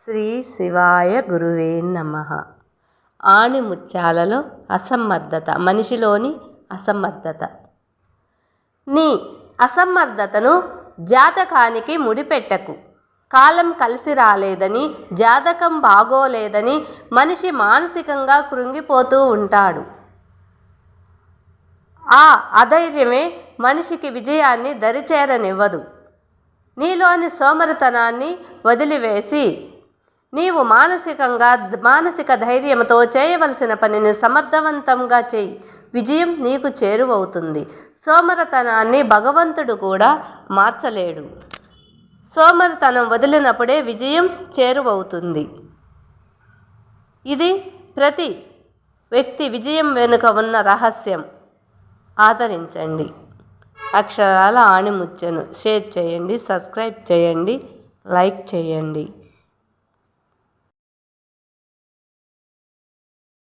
శ్రీ శివాయ గురువే నమ. ఆణిముత్యాలలో అసమర్థత మనిషిలోని అసమర్థత. నీ అసమర్థతను జాతకానికి ముడిపెట్టకు. కాలం కలిసి రాలేదని జాతకం బాగోలేదని మనిషి మానసికంగా కృంగిపోతూ ఉంటాడు. ఆ అధైర్యమే మనిషికి విజయాన్ని దరిచేరనివ్వదు. నీలోని సోమరితనాన్ని వదిలివేసి నీవు మానసికంగా మానసిక ధైర్యంతో చేయవలసిన పనిని సమర్థవంతంగా చేయి. విజయం నీకు చేరువవుతుంది. సోమరతనాన్ని భగవంతుడు కూడా మార్చలేడు. సోమరితనం వదిలినప్పుడే విజయం చేరువవుతుంది. ఇది ప్రతి వ్యక్తి విజయం వెనుక ఉన్న రహస్యం. ఆదరించండి. అక్షరాల ఆణిముచ్చను షేర్ చేయండి సబ్స్క్రైబ్ చేయండి లైక్ చేయండి.